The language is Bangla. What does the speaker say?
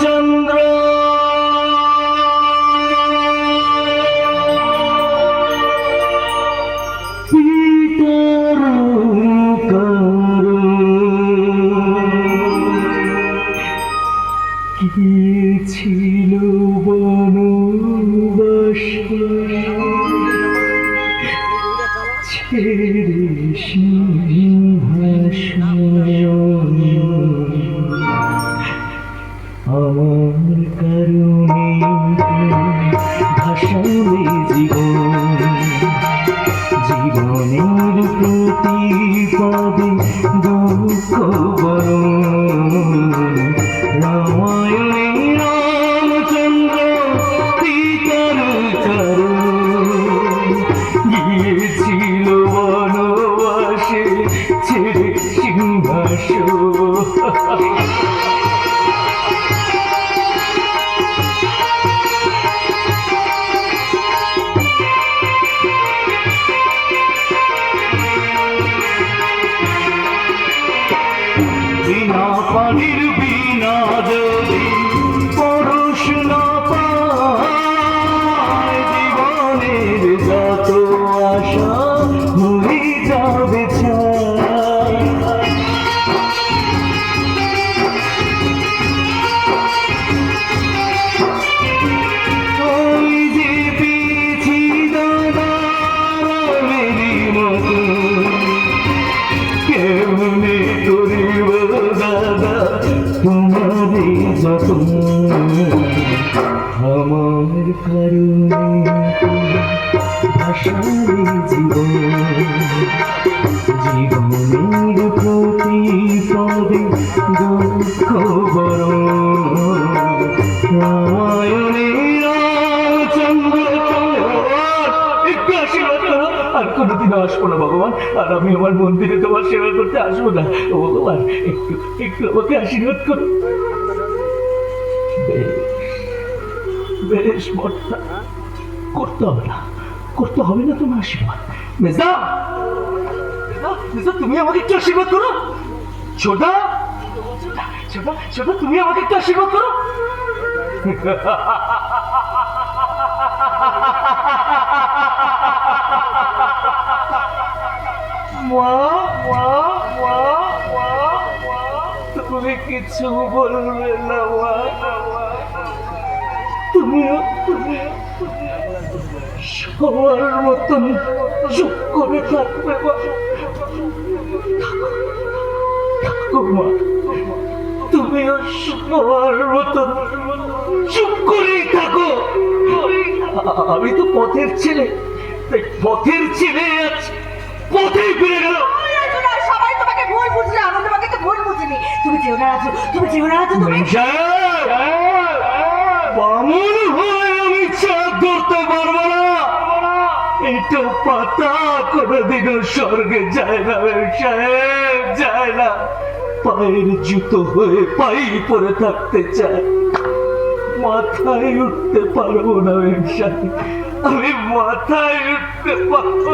চন্দ্র কি ছিল বনবাস ছেড়ে আমার কারণে ভাসালে জীবন জীবনের প্রতিপদে দুঃখ বরণ। রামায়ণে রামচন্দ্র পিতার চরণ। গিয়েছিল বনবাসে ছেড়ে সিংহাসন। কেমনে করিব দাদা তোমারে যতন। আমার কারণে আশারি জীবন জীবনের প্রতি পদে দুঃখ বড় আর কোনোদিন আসব না ভগবান। আর আমি আমার মন্দিরে তোমার সেবা করতে আসব না। ভগবান একটু একটু আমাকে আশীর্বাদ করো। বেশ, বর্তা করতে হবে না করতে হবে না তোমার আশীর্বাদ। মেজদা! মেজদা, তুমি আমাকে একটু আশীর্বাদ করো। ছোটা ছোটা ছোটা তুমি আমাকে একটু আশীর্বাদ করো মা মা মা মা মা কিছু বলবে না তুমিও সবার মতন চুপ করে থাকবে তুমিও সবার মতন চুপ করেই থাকো। আমি তো পথের ছেলে পথের ছেলে আজ পথে ফিরে গেল তুমি রাজু তুমি যেও রাজু তুমি বামন আমি চাঁদ ধরতে পারব না। এটা পাতা কোনোদিনও স্বর্গে যায় না সাহেব পায়ের জুতো হয়ে পাই পরে থাকতে চায়। মাথায় উঠতে পারব না সাহেব, আমি মাথায় উঠতে পারব।